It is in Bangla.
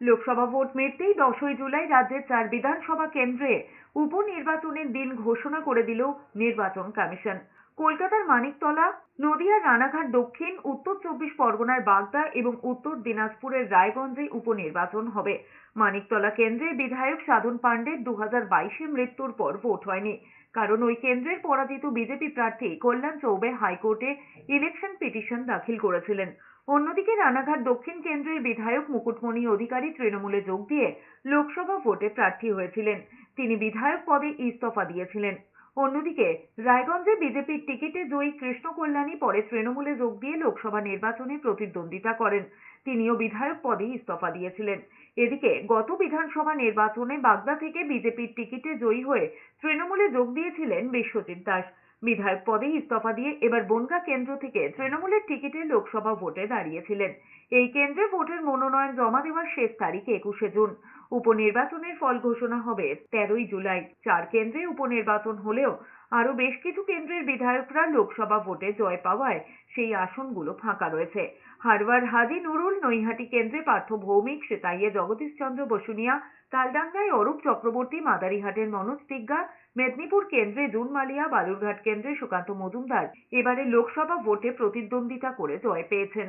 লোকসভা ভোট মিটতেই দশই জুলাই রাজ্যের চার বিধানসভা কেন্দ্রে উপনির্বাচনের দিন ঘোষণা করে দিল নির্বাচন কমিশন। কলকাতার মানিকতলা নদিয়ার রানাঘাট, দক্ষিণ, উত্তর চব্বিশ পরগনার বাগদা এবং উত্তর দিনাজপুরের রায়গঞ্জে উপনির্বাচন হবে। মানিকতলা কেন্দ্রে বিধায়ক সাধন পাণ্ডের দু হাজার বাইশে মৃত্যুর পর ভোট হয়নি। কারণ ওই কেন্দ্রের পরাজিত বিজেপি প্রার্থী কল্যাণ চৌবে হাইকোর্টে ইলেকশন পিটিশন দাখিল করেছিলেন। অন্যদিকে রানাঘাট দক্ষিণ কেন্দ্রের বিধায়ক মুকুটমণি অধিকারী তৃণমূলে যোগ দিয়ে লোকসভা ভোটে প্রার্থী হয়েছিলেন। তিনি বিধায়ক পদে ইস্তফা দিয়েছিলেন। অন্যদিকে রায়গঞ্জে বিজেপির টিকিটে জয়ী কৃষ্ণ কল্যাণী পরে তৃণমূলে যোগ দিয়ে লোকসভা নির্বাচনে প্রতিদ্বন্দ্বিতা করেন। তিনিও বিধায়ক পদে ইস্তফা দিয়েছিলেন। এদিকে গত বিধানসভা নির্বাচনে বাগদা থেকে বিজেপির টিকিটে জয়ী হয়ে তৃণমূলে যোগ দিয়েছিলেন বিশ্বজিৎ দাস। বিধায়ক পদে ইস্তফা দিয়ে এবার বনগা কেন্দ্র থেকে তৃণমূলের টিকিটে লোকসভা ভোটে দাঁড়িয়েছিলেন। এই কেন্দ্রে ভোটের মনোনয়ন জমা দেওয়ার শেষ তারিখ একুশে জুন। উপনির্বাচনের ফল ঘোষণা হবে তেরোই জুলাই। চার কেন্দ্রে উপনির্বাচন হলেও আরও বেশ কিছু কেন্দ্রের বিধায়করা লোকসভা ভোটে জয় পাওয়ায় সেই আসনগুলো ফাঁকা রয়েছে। হারবার হাজি নুরুল নৈহাটি কেন্দ্রে পার্থ ভৌমিক সেতাইয়ে জগদীশচন্দ্র বসুনিয়া, তালডাঙ্গায় অরূপ চক্রবর্তী, মাদারিহাটের মনোজ তিগ্গা মেদিনীপুর কেন্দ্রে জুন মালিয়া বালুরঘাট কেন্দ্রে সুকান্ত মজুমদার এবারে লোকসভা ভোটে প্রতিদ্বন্দ্বিতা করে জয় পেয়েছেন।